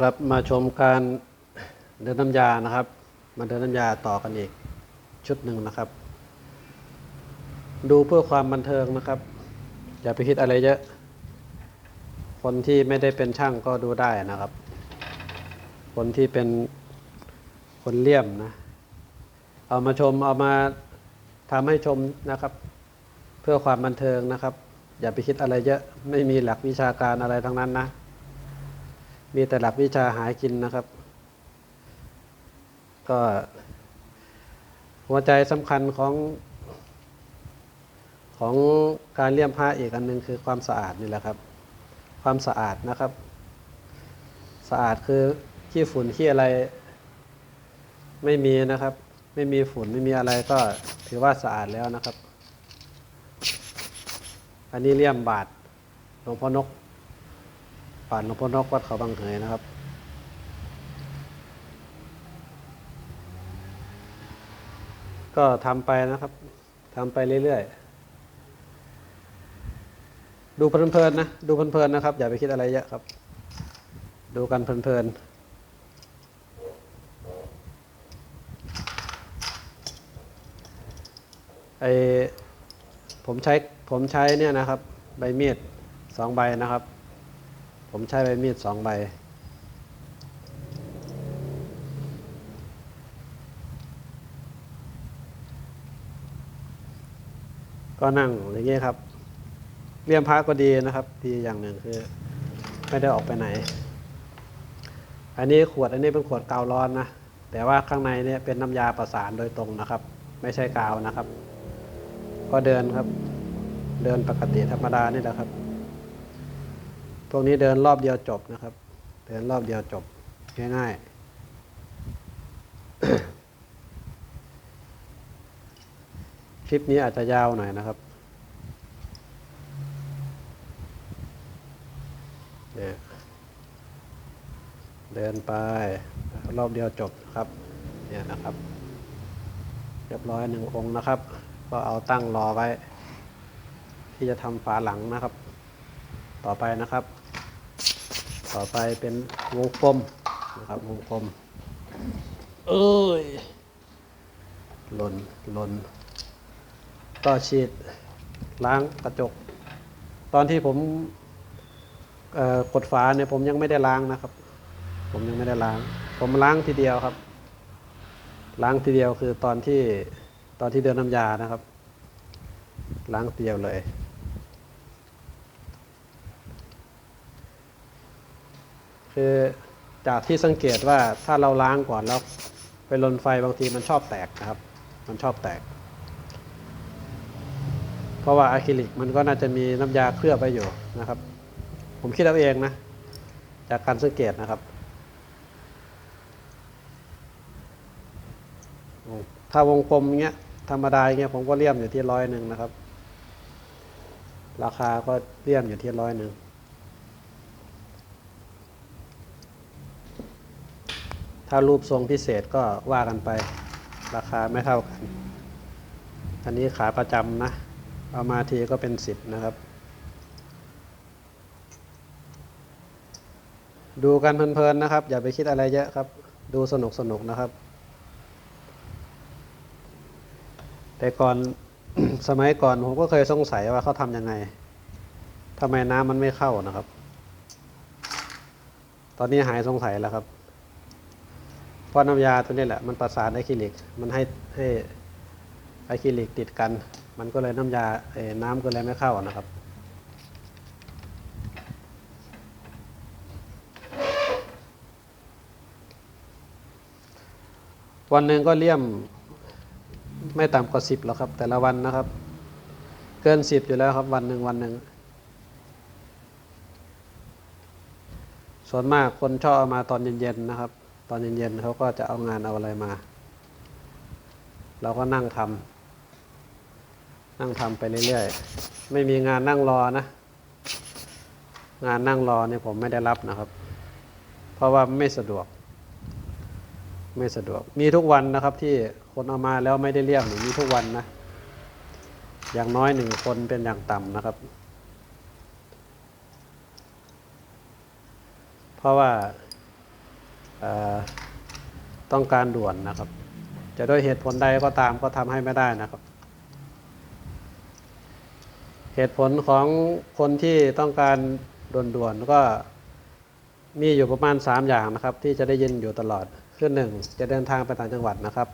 ครับมาชมการเดินน้ำยานะครับ มาเดินน้ำยาต่อกันอีกชุดหนึ่งนะครับ ดูเพื่อความบันเทิงนะครับ อย่าไปคิดอะไรเยอะ คนที่ไม่ได้เป็นช่างก็ดูได้นะครับ คนที่เป็นคนเลี่ยมนะ เอามาชมเอามาทำให้ชมนะครับ เพื่อความบันเทิงนะครับ อย่าไปคิดอะไรเยอะไม่มีหลักวิชาการอะไรทั้งนั้นนะ มีแต่หลักวิชาหากินนะครับ ก็ หัวใจสำคัญของ ของการเลี่ยมผ้าอีกอันหนึ่งคือความสะอาดนี่แหละครับ ความสะอาดนะครับ สะอาดคือขี้ฝุ่นขี้อะไร ไม่มีนะครับ ไม่มีฝุ่นไม่มีอะไรก็ถือว่าสะอาดแล้วนะครับ อันนี้เลี่ยมบาทหลวงพ่อนก ป่านหลวงพ่อนกวัดเขาบางเหยนะครับ ก็ทำไปนะครับทำไปเรื่อยๆ ดูเพลินๆนะ ดูเพลินๆนะครับ อย่าไปคิดอะไรเยอะครับ ดูกันเพลินๆไอผมใช้ผมใช้เนี่ยนะครับ ใบมีดสองใบนะครับ ผมใช้ใบมีดสองใบ ก็นั่งอย่างเงี้ยครับเลี่ยมพระก็ดีนะครับดีอย่างหนึ่งคือ ไม่ได้ออกไปไหน อันนี้ขวดอันนี้เป็นขวดกาวร้อนนะแต่ว่าข้างในเนี่ยเป็นน้ำยาประสานโดยตรงนะครับ ไม่ใช่กาวนะครับ ก็เดินครับ เดินปกติธรรมดานี่แหละครับ วกนี้เดินรอบเดียวจบนะครับ เดินรอบเดียวจบง่ายๆ คลิปนี้อาจจะยาวหน่อยนะครับเนี่ยเดินไปรอบเดียวจบครับ เนี่ยนะครับ เรียบร้อยหนึ่งองค์นะครับ ก็เอาตั้งรอไว้ ที่จะทำฝาหลังนะครับ ต่อไปนะครับ ต่อไปเป็นวงกลมนะครับวงกลม เอ้ยหล่นหล่นก็ฉีดล้างกระจก ตอนที่ผมกดฝาเนี่ยผมยังไม่ได้ล้างนะครับ ผมยังไม่ได้ล้าง ผมล้างทีเดียวครับ ล้างทีเดียวคือตอนที่ตอนที่เดินน้ำยานะครับ ล้างทีเดียวเลย คือจากที่สังเกตว่าถ้าเราล้างก่อนแล้วไปลนไฟบางทีมันชอบแตกนะครับ มันชอบแตก เพราะว่าอะคริลิกมันก็น่าจะมีน้ำยาเคลือบไว้อยู่นะครับ ผมคิดเอาเองนะ จากการสังเกตนะครับ ถ้าวงกลมเงี้ยธรรมดาอย่างเงี้ยผมก็เลี่ยมอยู่ที่ร้อยหนึ่งนะครับ ราคาก็เลี่ยมอยู่ที่ร้อยหนึ่ง ถ้ารูปทรงพิเศษก็ว่ากันไป ราคาไม่เท่ากัน อันนี้ขาประจำนะ เอามาทีก็เป็นสิบนะครับ ดูกันเพลินๆนะครับ อย่าไปคิดอะไรเยอะครับ ดูสนุกสนุกนะครับ แต่ก่อนสมัยก่อนผมก็เคยสงสัยว่าเขาทำยังไงทำไมน้ำมันไม่เข้านะครับ ตอนนี้หายสงสัยแล้วครับ เพราะน้ำยาตัวนี้แหละมันประสานอะคริลิก มันให้ให้อะคริลิกติดกัน มันก็เลยน้ำยาเอ่อน้ำก็เลยไม่เข้านะครับวันหนึ่งก็เลี่ยมไม่ต่ำกว่าสิบหรอกครับ แต่ละวันนะครับ เกินสิบอยู่แล้วครับ วันหนึ่งวันหนึ่งส่วนมากคนชอบเอามาตอนเย็นๆนะครับ ตอนเย็นๆเขาก็จะเอางานเอาอะไรมา เราก็นั่งทำนั่งทำไปเรื่อยๆ ไม่มีงานนั่งรอนะ งานนั่งรอเนี่ยผมไม่ได้รับนะครับ เพราะว่าไม่สะดวก ไม่สะดวก มีทุกวันนะครับที่คนเอามาแล้วไม่ได้เลี่ยมนี่มีทุกวันนะ อย่างน้อยหนึ่งคนเป็นอย่างต่ำนะครับ เพราะว่า ต้องการด่วนนะครับ จะด้วยเหตุผลใดก็ตามก็ทำให้ไม่ได้นะครับ เหตุผลของคนที่ต้องการด่วนๆก็มีอยู่ประมาณ 3 อย่างนะครับ ที่จะได้ยินอยู่ตลอดคือหนึ่งจะเดินทางไปต่างจังหวัดนะครับ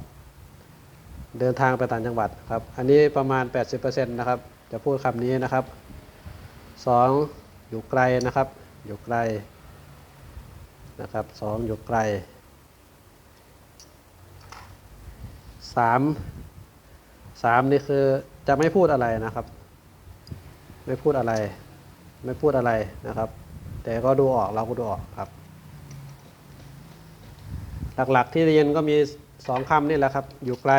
เดินทางไปต่างจังหวัดครับ อันนี้ประมาณ 80%นะครับ จะพูดคำนี้นะครับ 2. อยู่ไกลนะครับ อยู่ไกล นะครับสองอยู่ไกลสามสามนี่คือจะไม่พูดอะไรนะครับ ไม่พูดอะไร ไม่พูดอะไรนะครับ แต่ก็ดูออกเราก็ดูออกครับ หลักๆที่ได้ยินก็มีสองคำนี่แหละครับ อยู่ไกล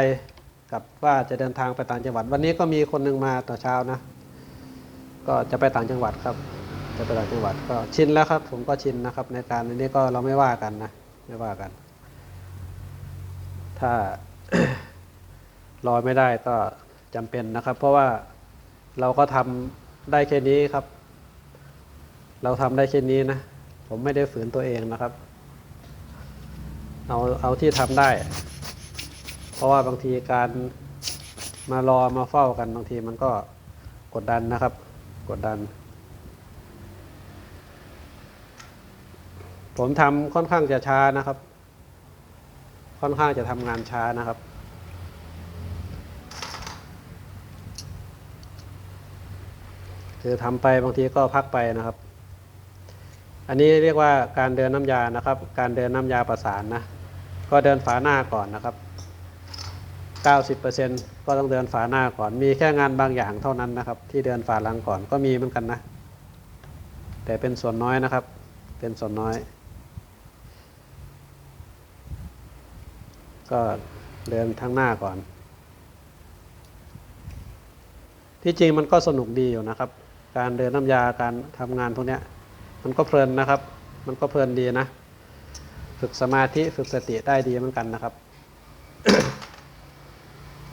กับว่าจะเดินทางไปต่างจังหวัด วันนี้ก็มีคนหนึ่งมาต่อเช้านะ ก็จะไปต่างจังหวัดครับ จะไปต่างจังหวัดก็ชินแล้วครับ ผมก็ชินนะครับ ในการนนี้ก็เราไม่ว่ากันนะไม่ว่ากัน ถ้ารอไม่ได้ก็จำเป็นนะครับ เพราะว่าเราก็ทำได้แค่นี้ครับ เราทำได้แค่นี้นะ ผมไม่ได้ฝืนตัวเองนะครับ เอาเอาที่ทำได้ เพราะว่าบางทีการมารอมาเฝ้ากันบางทีมันก็กดดันนะครับ กดดัน ผมทำค่อนข้างจะช้านะครับ ค่อนข้างจะทำงานช้านะครับ คือทำไปบางทีก็พักไปนะครับ อันนี้เรียกว่าการเดินน้ำยานะครับ การเดินน้ำยาประสานนะ ก็เดินฝาหน้าก่อนนะครับ 90%ก็ต้องเดินฝาหน้าก่อน มีแค่งานบางอย่างเท่านั้นนะครับ ที่เดินฝาหลังก่อนก็มีเหมือนกันนะ แต่เป็นส่วนน้อยนะครับเป็นส่วนน้อย ก็เดินทางหน้าก่อน ที่จริงมันก็สนุกดีอยู่นะครับ การเดินน้ำยาการทำงานพวกเนี้ยมันก็เพลินนะครับ มันก็เพลินดีนะ ฝึกสมาธิฝึกสติได้ดีเหมือนกันนะครับ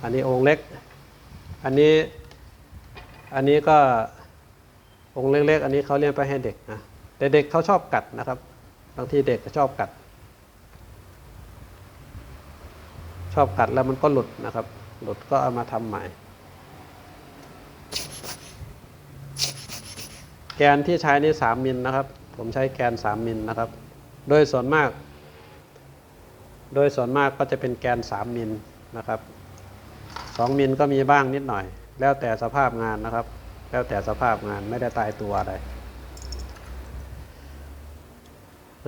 อันนี้องค์เล็ก อันนี้อันนี้ก็องค์เล็กๆ อันนี้เขาเรียนไปให้เด็กนะแต่เด็กเขาชอบกัดนะครับ บางทีเด็กก็ชอบกัด ช อบกัดแล้วมันก็หลุดนะครับ หลุดก็เอามาทำใหม่ แกนที่ใช้นี่สามมิลนะครับ ผมใช้แกนสามมิลนะครับ โดยส่วนมาก โดยส่วนมากก็จะเป็นแกนสามมิลนะครับสองมิลก็มีบ้างนิดหน่อย แล้วแต่สภาพงานนะครับ แล้วแต่สภาพงานไม่ได้ตายตัวอะไร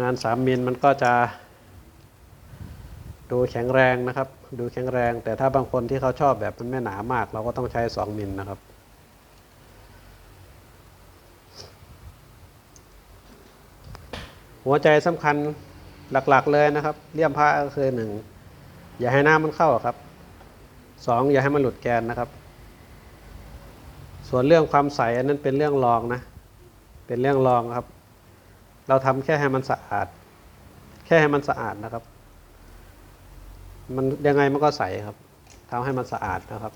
งานสามมิลมันก็จะดูแข็งแรงนะครับ ดูแข็งแรง แต่ถ้าบางคนที่เขาชอบแบบมันไม่หนามาก เราก็ต้องใช้สองมิลนะครับ หัวใจสำคัญหลักๆเลยนะครับ เลี่ยมพระก็คือหนึ่งอย่าให้น้ำมันเข้าครับสองอย่าให้มันหลุดแกนนะครับ ส่วนเรื่องความใสอันนั้นเป็นเรื่องรองนะ เป็นเรื่องรองครับ เราทำแค่ให้มันสะอาด แค่ให้มันสะอาดนะครับ มันยังไงมันก็ใสครับทำให้มันสะอาดนะครับ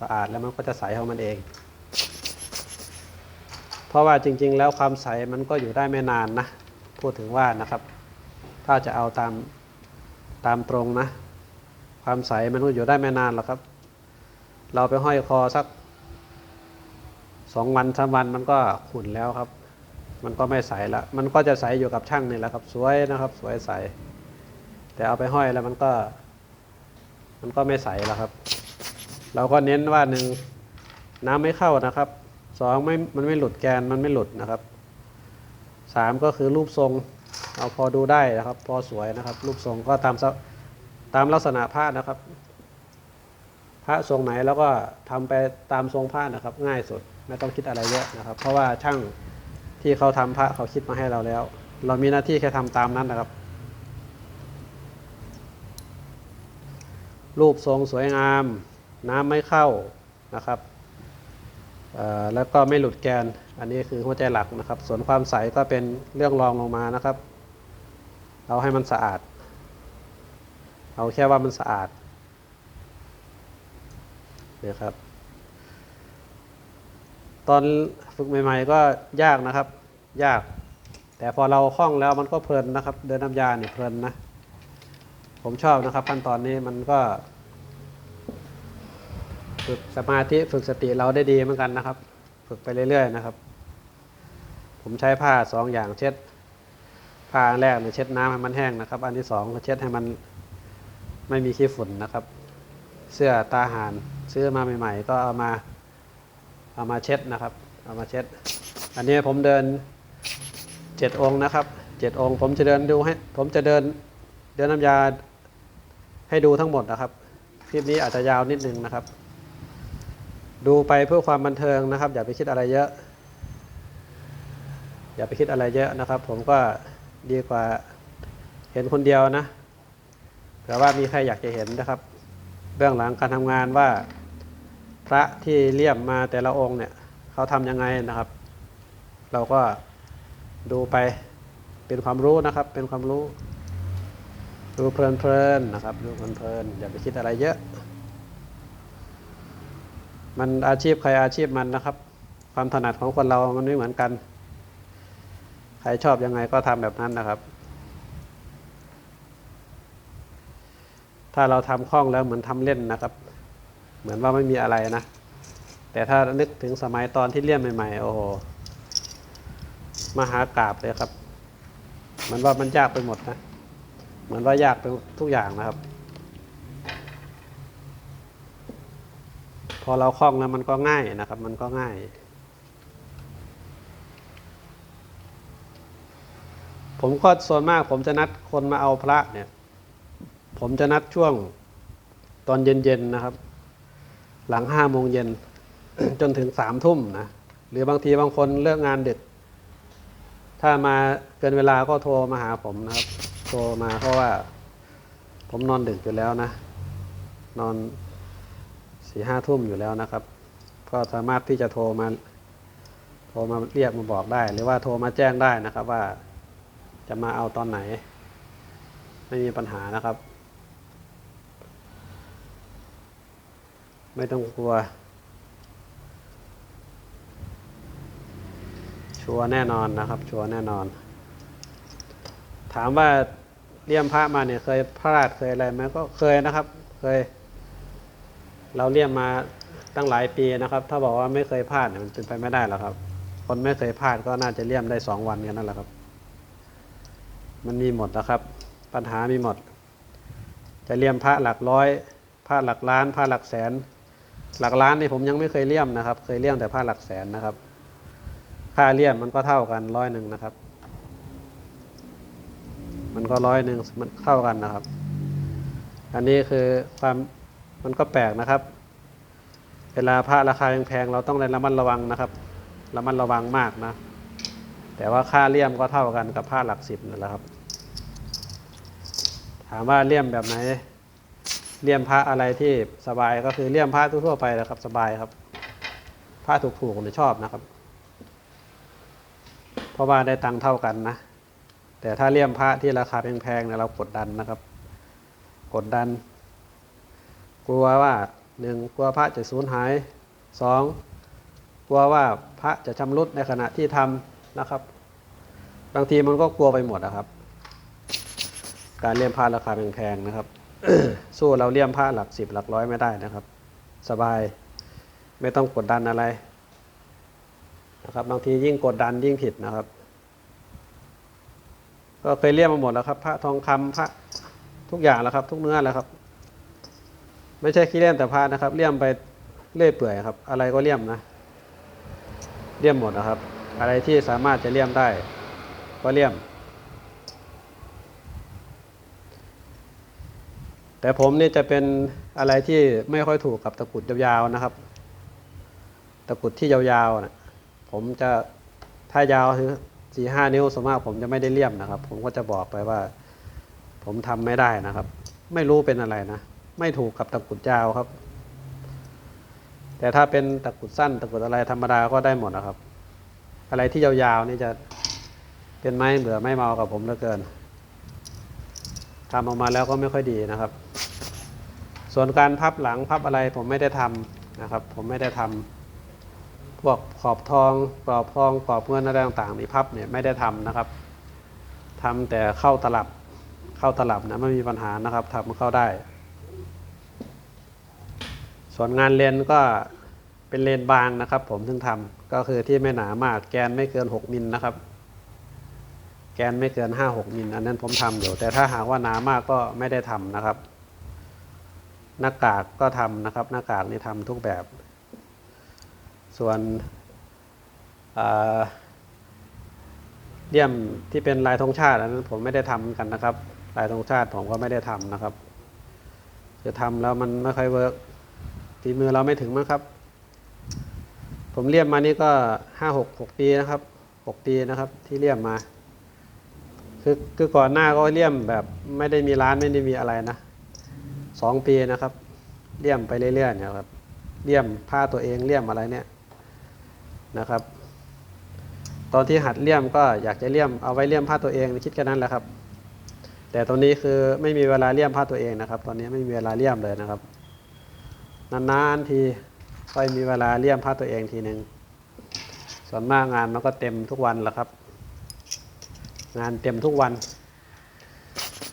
สะอาดแล้วมันก็จะใสของมันเอง เพราะว่าจริง ๆ แล้วความใสมันก็อยู่ได้ไม่นานนะ พูดถึงว่านะครับ ถ้าจะเอาตามตามตรงนะ ความใสมันก็อยู่ได้ไม่นานหรอกครับ เราไปห้อยคอสักสองวันสามวันมันก็ขุ่นแล้วครับ มันก็ไม่ใสละ มันก็จะใสอยู่กับช่างนี่แหละครับ สวยนะครับ สวยใส แต่เอาไปห้อยแล้วมันก็ มันก็ไม่ใสแล้วครับ เราก็เน้นว่าหนึ่งน้ำไม่เข้านะครับสองไม่มันไม่หลุดแกนมันไม่หลุดนะครับสามก็คือรูปทรงเอาพอดูได้นะครับ พอสวยนะครับ รูปทรงก็ตามสตามลักษณะผ้านะครับพระทรงไหนแล้วก็ทำไปตามทรงผ้านะครับ ง่ายสุดไม่ต้องคิดอะไรเยอะนะครับ เพราะว่าช่างที่เขาทำพระเขาคิดมาให้เราแล้ว เรามีหน้าที่แค่ทำตามนั้นนะครับ รูปทรงสวยงาม น้ำไม่เข้านะครับแล้วก็ไม่หลุดแกน อันนี้คือหัวใจหลักนะครับ ส่วนความใสก็เป็นเรื่องรองลงมานะครับเอาให้มันสะอาด เอาแค่ว่ามันสะอาดเนี่ยครับ ตอนฝึกใหม่ ๆ ก็ยากนะครับ ยาก แต่พอเราคล่องแล้วมันก็เพลินนะครับ เดินน้ำยาเนี่ยเพลินนะ ผมชอบนะครับขั้นตอนนี้มันก็ ฝึกสมาธิฝึกสติเราได้ดีเหมือนกันนะครับ ฝึกไปเรื่อย ๆ นะครับ ผมใช้ผ้าสองอย่างเช็ดผ้าอันแรกเนี่ยเช็ดน้ำให้มันแห้งนะครับ อันที่สองก็เช็ดให้มันไม่มีขี้ฝุ่นนะครับ เสื้อตาหารซื้อมาใหม่ ๆ ก็เอามาเอามาเช็ดนะครับ เอามาเช็ด อันนี้ผมเดินเจ็ดองค์นะครับเจ็ดองค์ ผมจะเดินดูให้ ผมจะเดินเดินน้ำยา ให้ดูทั้งหมดนะครับ คลิปนี้อาจจะยาวนิดนึงนะครับ ดูไปเพื่อความบันเทิงนะครับ อย่าไปคิดอะไรเยอะ อย่าไปคิดอะไรเยอะนะครับ ผมก็ดีกว่าเห็นคนเดียวนะเผื่อว่ามีใครอยากจะเห็นนะครับ เบื้องหลังการทำงานว่า พระที่เลี่ยมมาแต่ละองค์เนี่ยเขาทำยังไงนะครับ เราก็ดูไปเป็นความรู้นะครับ เป็นความรู้ ดูเพลินๆนะครับ ดูเพลินๆอย่าไปคิดอะไรเยอะ มันอาชีพใครอาชีพมันนะครับ ความถนัดของคนเรามันไม่เหมือนกัน ใครชอบยังไงก็ทำแบบนั้นนะครับ ถ้าเราทำคล่องแล้วเหมือนทำเล่นนะครับ เหมือนว่าไม่มีอะไรนะ แต่ถ้านึกถึงสมัยตอนที่เลี่ยมใหม่ๆ โอ้โหมหากราบเลยครับเหมือนว่ามันยากไปหมดนะ มือนว่ายากไปทุกอย่างนะครับ พอเราคล่องแล้วมันก็ง่ายนะครับ มันก็ง่าย ผมก็ส่วนมากผมจะนัดคนมาเอาพระเนี่ย ผมจะนัดช่วงตอนเย็นๆนะครับ หลังห้าโมงเย็นจนถึงสามทุ่มนะ หรือบางทีบางคนเลิกงานดึก ถ้ามาเกินเวลาก็โทรมาหาผมนะครับ โทรมาเพราะว่า ผมนอนดึกอยู่แล้วนะ นอนสี่ห้าทุ่มอยู่แล้วนะครับ ก็สามารถที่จะโทรมา โทรมาเรียกมาบอกได้ หรือว่าโทรมาแจ้งได้นะครับว่าจะมาเอาตอนไหน ไม่มีปัญหานะครับ ไม่ต้องกลัว ชัวร์แน่นอนนะครับ ชัวร์แน่นอน ถามว่า เลี่ยมพระมาเนี่ยเคยพลาดเคยอะไรไหมก็เคยนะครับ เคย เราเลี่ยมมาตั้งหลายปีนะครับ ถ้าบอกว่าไม่เคยพลาดมันเป็นไปไม่ได้หรอกครับ คนไม่เคยพลาดก็น่าจะเลี่ยมได้สองวันกันนั่นแหละครับ มันมีหมดนะครับ ปัญหามีหมด จะเลี่ยมพระหลักร้อยพระหลักล้านพระหลักแสน หลักล้านนี่ผมยังไม่เคยเลี่ยมนะครับ เคยเลี่ยมแต่พระหลักแสนนะครับ ค่าเลี่ยมมันก็เท่ากันร้อยหนึ่งนะครับ มันก็ร้อยหนึ่งมันเท่ากันนะครับ อันนี้คือความมันก็แปลกนะครับ เวลาพระราคาแพงๆเราต้องระมัดระวังนะครับระมัดระวังมากนะ แต่ว่าค่าเลี่ยมก็เท่ากันกับผ้าหลักสิบนั่นแหละครับ ถามว่าเลี่ยมแบบไหนเลี่ยมพระอะไรที่สบายก็คือเลี่ยมพระทั่วๆไปนะครับ สบายครับผ้าถูกๆเนี่ยชอบนะครับ เพราะว่าได้ตังค์เท่ากันนะ แต่ถ้าเลี่ยมพระที่ราคาแพงๆเนี่ยเรากดดันนะครับ กดดัน กลัวว่าหนึ่งกลัวพระจะสูญหายสองกลัวว่าพระจะชำรุดในขณะที่ทำนะครับ บางทีมันก็กลัวไปหมดนะครับ การเลี่ยมผ้าราคาแพงๆนะครับ สู้เราเลี่ยมผ้าหลักสิบหลักร้อยไม่ได้นะครับ สบายไม่ต้องกดดันอะไรนะครับ บางทียิ่งกดดันยิ่งผิดนะครับ ก็เคยเลี่ยมมาหมดแล้วครับ พระทองคำพระทุกอย่างแล้วครับ ทุกเนื้อแล้วครับ ไม่ใช่ขี้เลี่ยมแต่พระนะครับเลี่ยมไปเรื่อยเปื่อยครับ อะไรก็เลี่ยมนะเลี่ยมหมดนะครับ อะไรที่สามารถจะเลี่ยมได้ ก็เลี่ยม แต่ผมนี่จะเป็นอะไรที่ไม่ค่อยถูกกับตะกุดยาวๆนะครับ ตะกุดที่ยาวๆนะผมจะถ้ายาวถึง สี่ห้านิ้วสมมติผมจะไม่ได้เลี่ยมนะครับ ผมก็จะบอกไปว่า ผมทำไม่ได้นะครับ ไม่รู้เป็นอะไรนะ ไม่ถูกกับตะกุดยาวครับ แต่ถ้าเป็นตะกุดสั้นตะกุดอะไรธรรมดาก็ได้หมดนะครับ อะไรที่ยาวๆนี่จะเป็นไม้เบื่อไม่เมากับผมเหลือเกินทำออกมาแล้วก็ไม่ค่อยดีนะครับ ส่วนการพับหลังพับอะไรผมไม่ได้ทำนะครับ ผมไม่ได้ทำ พวกขอบทองกรอบทองกรอบเงินอะไรต่างๆนี่พับเนี่ยไม่ได้ทำนะครับทำแต่เข้าตลับเข้าตลับนะไม่มีปัญหานะครับทำเข้าได้ ส่วนงานเลนก็เป็นเลนบางนะครับ ผมถึงทำก็คือที่ไม่หนามากแกนไม่เกิน 6มิลนะครับ แกนไม่เกิน 5-6มิลอันนั้นผมทำอยู่แต่ถ้าหากว่าหนามากก็ไม่ได้ทำนะครับ หน้ากากก็ทำนะครับ หน้ากากนี่ทำทุกแบบ ส่วนเลี่ยมที่เป็นลายธงชาติอันนั้นผมไม่ได้ทำเหมือนกันนะครับ ลายธงชาติผมก็ไม่ได้ทำนะครับ จะทำแล้วมันไม่ค่อยเวิร์กฝีมือเราไม่ถึงมั้งครับ ผมเลี่ยมมานี่ก็ห้าหกหกปีนะครับหกปีนะครับ ที่เลี่ยมมา คือคือก่อนหน้าก็เลี่ยมแบบไม่ได้มีร้านไม่ได้มีอะไรนะสองปีนะครับ เลี่ยมไปเรื่อยๆเนี่ยครับเลี่ยมผ้าตัวเองเลี่ยมอะไรเนี่ย นะครับ ตอนที่หัดเลี่ยมก็อยากจะเลี่ยมเอาไว้เลี่ยมผ้าตัวเองคิดแค่นั้นแหละครับ แต่ตอนนี้คือไม่มีเวลาเลี่ยมผ้าตัวเองนะครับ ตอนนี้ไม่มีเวลาเลี่ยมเลยนะครับ นานๆทีค่อยมีเวลาเลี่ยมผ้าตัวเองทีหนึ่งส่วนมากงานมันก็เต็มทุกวันแหละครับ งานเต็มทุกวัน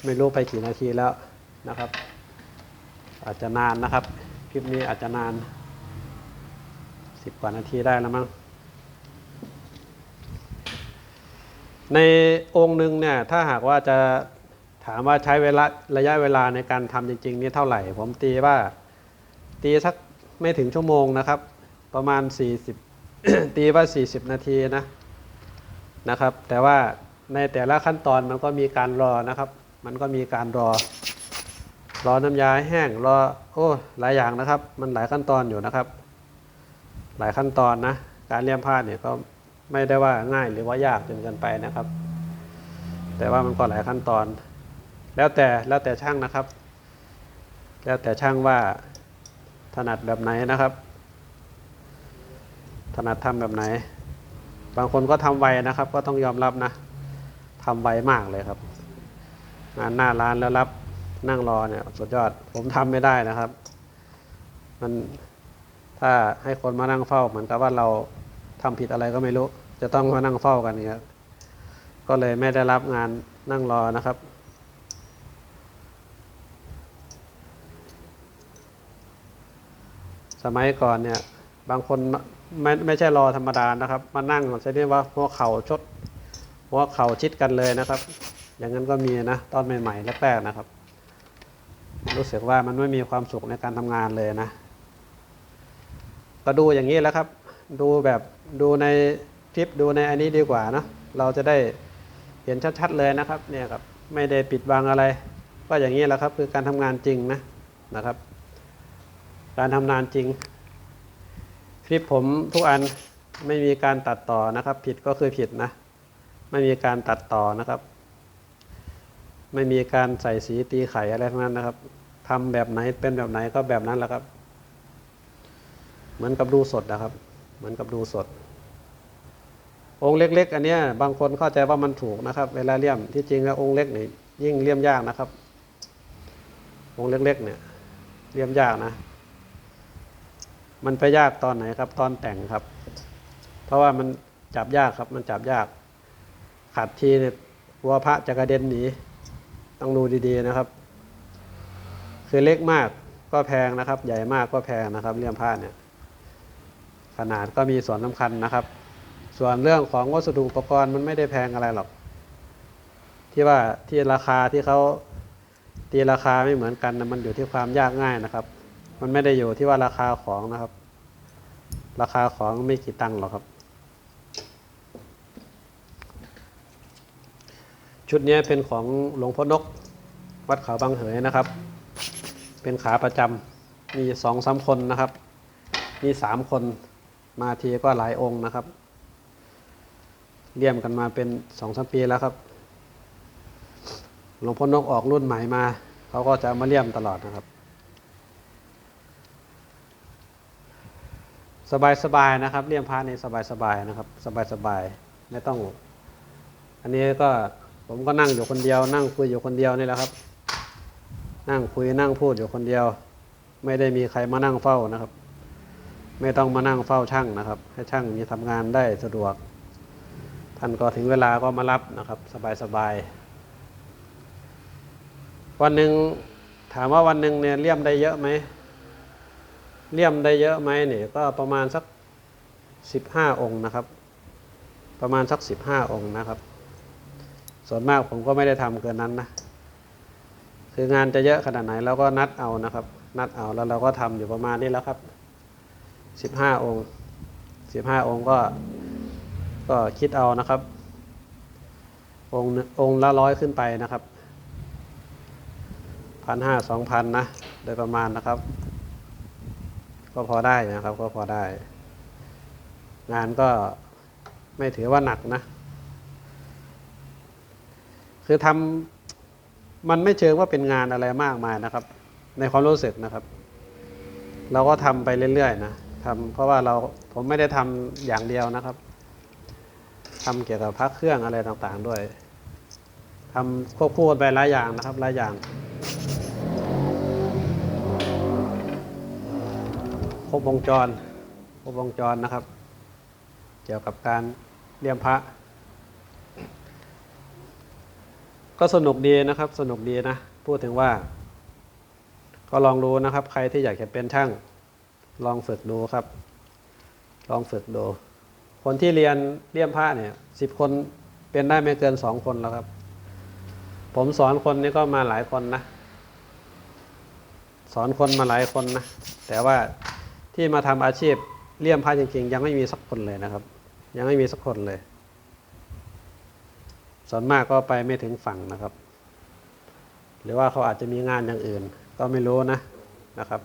ไม่รู้ไปกี่นาทีแล้วนะครับ อาจจะนานนะครับ คลิปนี้อาจจะนานสิบกว่านาทีได้แล้วมั้ง ในองค์หนึ่งเนี่ยถ้าหากว่าจะถามว่าใช้เวลาระยะเวลาในการทำจริง ๆ นี่เท่าไหร่ ผมตีว่าตีสักไม่ถึงชั่วโมงนะครับ ประมาณ 40 ตีว่า 40 นาทีนะนะครับ แต่ว่าในแต่ละขั้นตอนมันก็มีการรอนะครับ มันก็มีการรอ รอน้ำยาแห้งรอโอ้หลายอย่างนะครับ มันหลายขั้นตอนอยู่นะครับ หลายขั้นตอนนะ การเลี่ยมผ้าเนี่ยก็ ไม่ได้ว่าง่ายหรือว่ายากจนเกินไปนะครับ แต่ว่ามันก็หลายขั้นตอน แล้วแต่แล้วแต่ช่างนะครับ แล้วแต่ช่างว่าถนัดแบบไหนนะครับ ถนัดทำแบบไหน บางคนก็ทำไวนะครับ ก็ต้องยอมรับนะทำไวมากเลยครับงานหน้าร้านแล้วรับนั่งรอเนี่ยสุดยอดผมทำไม่ได้นะครับ มันถ้าให้คนมานั่งเฝ้าเหมือนกับว่าเรา ทำผิดอะไรก็ไม่รู้ จะต้องมานั่งเฝ้ากันเนี่ยก็เลยไม่ได้รับงานนั่งรอนะครับ สมัยก่อนเนี่ย บางคนไม่ไม่ใช่รอธรรมดานะครับ มานั่งใช้เรียกว่าหัวเข่าชดหัวเข่าชิดกันเลยนะครับ อย่างนั้นก็มีนะตอนใหม่ๆแรกๆนะครับ รู้สึกว่ามันไม่มีความสุขในการทำงานเลยนะ ก็ดูอย่างนี้แล้วครับ ดูแบบ ดูในคลิปดูในอันนี้ดีกว่านะเราจะได้เห็นชัดๆเลยนะครับเนี่ยครับไม่ได้ปิดบังอะไร ก็อย่างนี้แหละครับคือการทำงานจริงนะนะครับ การทำงานจริง คลิปผมทุกอันไม่มีการตัดต่อนะครับ ผิดก็คือผิดนะ ไม่มีการตัดต่อนะครับ ไม่มีการใส่สีตีไข่อะไรทั้งนั้นนะครับทำแบบไหนเป็นแบบไหนก็แบบนั้นแหละครับ เหมือนกับดูสดนะครับ เหมือนกับดูสด องค์เล็ก ๆ อันเนี้ยบางคนเข้าใจว่ามันถูกนะครับ เวลาเลี่ยมที่จริงแล้วองค์เล็กนี่ยิ่งเลี่ยมยากนะครับ องค์เล็ก ๆ เนี่ยเลี่ยมยากนะ มันไปยากตอนไหนครับ ตอนแต่งครับ เพราะว่ามันจับยากครับ มันจับยาก ขัดทีเนี่ยวัวพระจะกระเด็นหนีต้องดูดีๆนะครับ คือเล็กมากก็แพงนะครับ ใหญ่มากก็แพงนะครับเลี่ยมผ้าเนี่ย ขนาดก็มีส่วนสำคัญนะครับ ส่วนเรื่องของวัสดุอุปกรณ์มันไม่ได้แพงอะไรหรอก ที่ว่าที่ราคาที่เขาตีราคาไม่เหมือนกันนะมันอยู่ที่ความยากง่ายนะครับ มันไม่ได้อยู่ที่ว่าราคาของนะครับ ราคาของไม่กี่ตังค์หรอกครับ ชุดนี้เป็นของหลวงพ่อนก วัดเขาบางเหยนะครับ เป็นขาประจำมีสองสามคนนะครับ มีสามคนมาทีก็หลายองค์นะครับ เลี่ยมกันมาเป็นสองสามปีแล้วครับ หลวงพ่อนกออกรุ่นใหม่มา เขาก็จะมาเลี่ยมตลอดนะครับ สบายๆนะครับ เลี่ยมพระนี่สบายๆนะครับ สบายๆไม่ต้อง อันนี้ก็ผมก็นั่งอยู่คนเดียว นั่งคุยอยู่คนเดียวนี่แหละครับ นั่งคุยนั่งพูดอยู่คนเดียว ไม่ได้มีใครมานั่งเฝ้านะครับ ไม่ต้องมานั่งเฝ้าช่างนะครับ ให้ช่างมีทำงานได้สะดวก ท่านก็ถึงเวลาก็มารับนะครับสบายๆวันหนึ่งถามว่าวันหนึ่งเนี่ยเลี่ยมได้เยอะไหมเลี่ยมได้เยอะไหมเนี่ยก็ประมาณสักสิบห้าองค์นะครับ ประมาณสักสิบห้าองค์นะครับ ส่วนมากผมก็ไม่ได้ทำเกินนั้นนะคืองานจะเยอะขนาดไหนเราก็นัดเอานะครับ นัดเอาแล้วเราก็ทำอยู่ประมาณนี้แล้วครับสิบห้าองค์สิบห้าองค์ก็ ก็คิดเอานะครับ องค์องค์ละร้อยขึ้นไปนะครับพันห้าสองพันนะโดยประมาณนะครับ ก็พอได้นะครับ ก็พอได้ งานก็ไม่ถือว่าหนักนะ คือทำมันไม่เชิงว่าเป็นงานอะไรมากมายนะครับ ในความรู้สึกนะครับ เราก็ทำไปเรื่อยๆนะทำเพราะว่าเราผมไม่ได้ทำอย่างเดียวนะครับ ทำเกี่ยวกับพักเครื่องอะไรต่างๆด้วยทำควบคู่กันไปหลายอย่างนะครับหลายอย่าง ครบวงจร ครบวงจรนะครับ เกี่ยวกับการเลี่ยมพระ ก็สนุกดีนะครับ สนุกดีนะ พูดถึงว่า ก็ลองรู้นะครับ ใครที่อยากจะเป็นช่าง ลองฝึกดูครับ ลองฝึกดู คนที่เรียนเลี่ยมพระเนี่ยสิบคนเป็นได้ไม่เกินสองคนแล้วครับ ผมสอนคนนี้ก็มาหลายคนนะ สอนคนมาหลายคนนะ แต่ว่าที่มาทำอาชีพเลี่ยมพระจริงๆ ยังไม่มีสักคนเลยนะครับ ยังไม่มีสักคนเลย ส่วนมากก็ไปไม่ถึงฝั่งนะครับ หรือว่าเขาอาจจะมีงานอย่างอื่น ก็ไม่รู้นะนะครับ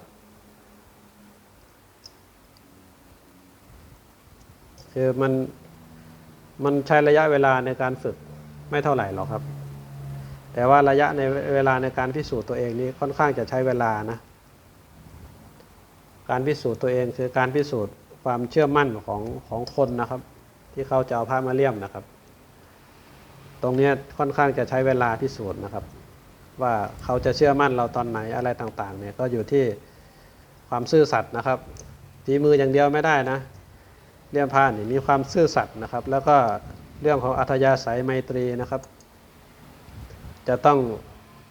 คือมันมันใช้ระยะเวลาในการฝึกไม่เท่าไหร่หรอกครับ แต่ว่าระยะในเวลาในการพิสูจน์ตัวเองนี้ค่อนข้างจะใช้เวลานะ การพิสูจน์ตัวเองคือการพิสูจน์ความเชื่อมั่นของของคนนะครับ ที่เขาจะเอาผ้ามาเลี่ยมนะครับ ตรงนี้ค่อนข้างจะใช้เวลาพิสูจน์นะครับ ว่าเขาจะเชื่อมั่นเราตอนไหนอะไรต่างๆเนี่ยก็อยู่ที่ความซื่อสัตย์นะครับฝีมืออย่างเดียวไม่ได้นะ เลี่ยมผ้านี่มีความซื่อสัตย์นะครับ แล้วก็เรื่องของอัธยาศัยไมตรีนะครับ จะต้อง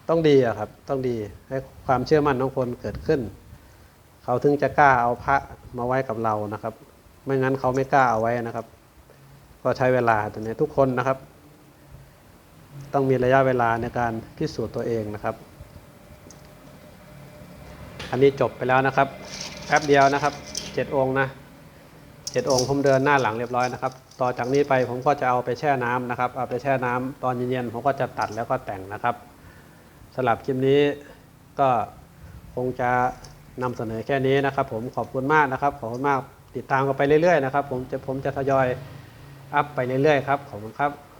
ต้องดีอะครับ ต้องดีให้ความเชื่อมั่นของคนเกิดขึ้น เขาถึงจะกล้าเอาพระมาไว้กับเรานะครับ ไม่งั้นเขาไม่กล้าเอาไว้นะครับ ก็ใช้เวลาตัวนี้ทุกคนนะครับ ต้องมีระยะเวลาในการพิสูจน์ตัวเองนะครับ อันนี้จบไปแล้วนะครับแป๊บเดียวนะครับเจ็ดองค์นะ เจ็ดองค์ผมเดินหน้าหลังเรียบร้อยนะครับ ต่อจากนี้ไปผมก็จะเอาไปแช่น้ำนะครับ เอาไปแช่น้ำตอนเย็นๆผมก็จะตัดแล้วก็แต่งนะครับสำหรับคลิปนี้ก็คงจะนำเสนอแค่นี้นะครับ ผมขอบคุณมากนะครับ ขอบคุณมากติดตามกันไปเรื่อยๆนะครับ ผมจะผมจะทยอยอัพไปเรื่อยๆครับขอบคุณครับ